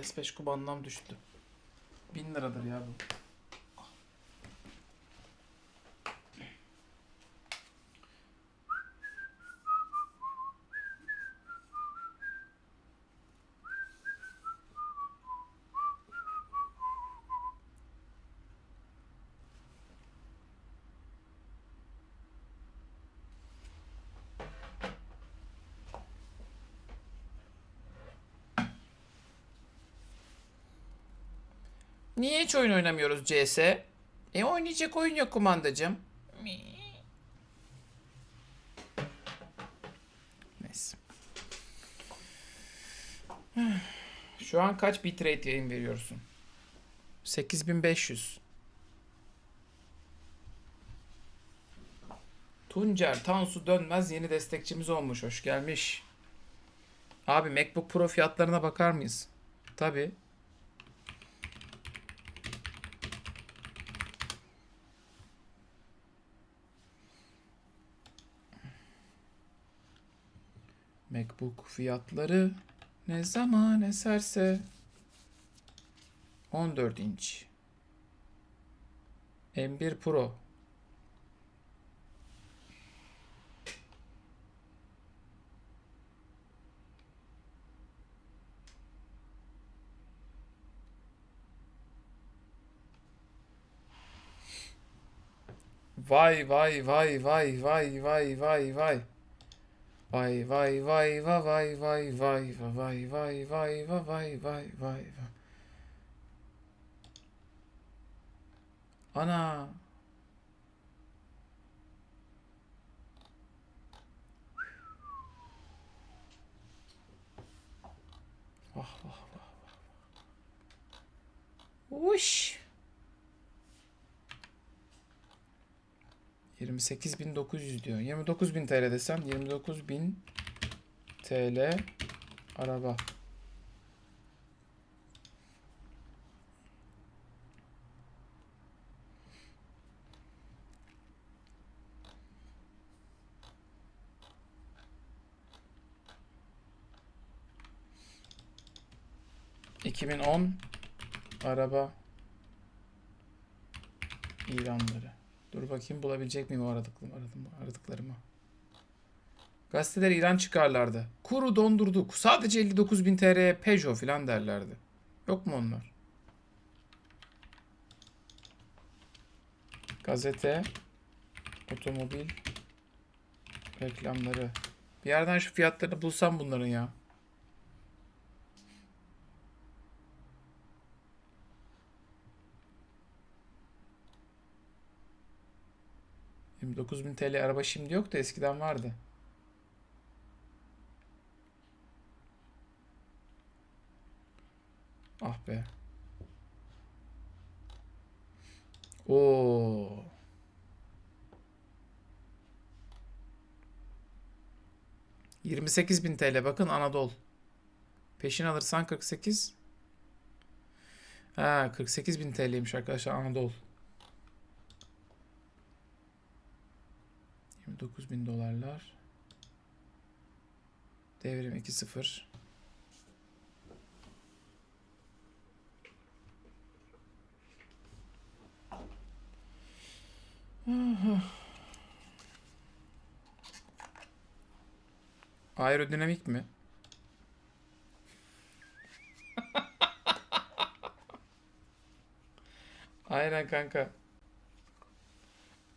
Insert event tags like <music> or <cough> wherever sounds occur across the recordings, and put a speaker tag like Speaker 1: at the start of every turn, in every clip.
Speaker 1: PS5 kumandam düştü. 1000 liradır ya bu. Niye hiç oyun oynamıyoruz CS? E oynayacak oyun yok kumandacım. Neyse. <sighs> Şu an kaç bitrate yayın veriyorsun? 8500. Tuncer Tansu Dönmez yeni destekçimiz olmuş. Hoş gelmiş. Abi MacBook Pro fiyatlarına bakar mıyız? Tabi. MacBook fiyatları ne zaman eserse 14 inç. M1 Pro. Vay vay vay vay vay vay vay vay Vay vay vay va vay vay vay va vay vay vay va vay vay vay va. Ana. Vah vah vah vah. Uş. 28.900 diyor. 29.000 TL desem 29.000 TL araba. ...2010 araba ilanları. Dur bakayım bulabilecek miyim o aradıklarımı, aradım, aradıklarımı. Gazeteler İran çıkarlardı. Kuru dondurduk. Sadece 59 bin TL'ye Peugeot falan derlerdi. Yok mu onlar? Gazete, otomobil, reklamları. Bir yerden şu fiyatlarını bulsam bunların ya. Bin TL araba şimdi yok da eskiden vardı. Ah be. Oo. bin TL bakın Anadolu. Peşin alırsan 48. Ha 48 bin TL'ymiş arkadaşlar Anadolu. 29 bin dolarlar. Devrim 2-0. Aerodinamik mi? <laughs> Aynen kanka.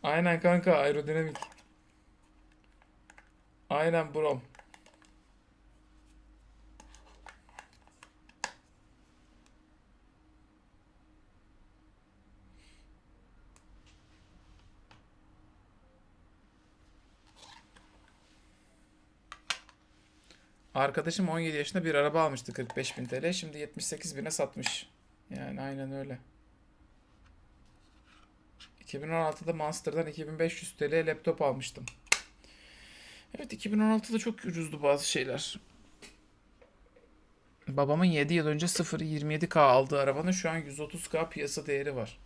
Speaker 1: Aynen kanka aerodinamik. Aynen brom. Arkadaşım 17 yaşında bir araba almıştı 45 bin TL. Şimdi 78 bine satmış. Yani aynen öyle. 2016'da Monster'dan 2500 TL laptop almıştım. Evet 2016'da çok ucuzdu bazı şeyler. Babamın 7 yıl önce 0.27K aldığı arabanın şu an 130K piyasa değeri var.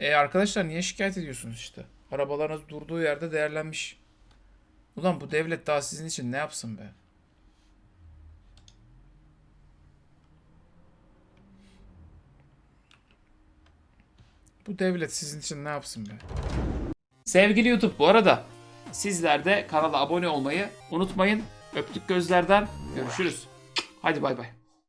Speaker 1: E arkadaşlar niye şikayet ediyorsunuz işte? Arabalarınız durduğu yerde değerlenmiş. Ulan bu devlet daha sizin için ne yapsın be? Bu devlet sizin için ne yapsın be? Sevgili YouTube bu arada sizler de kanala abone olmayı unutmayın. Öptük gözlerden. Görüşürüz. Hadi bay bay.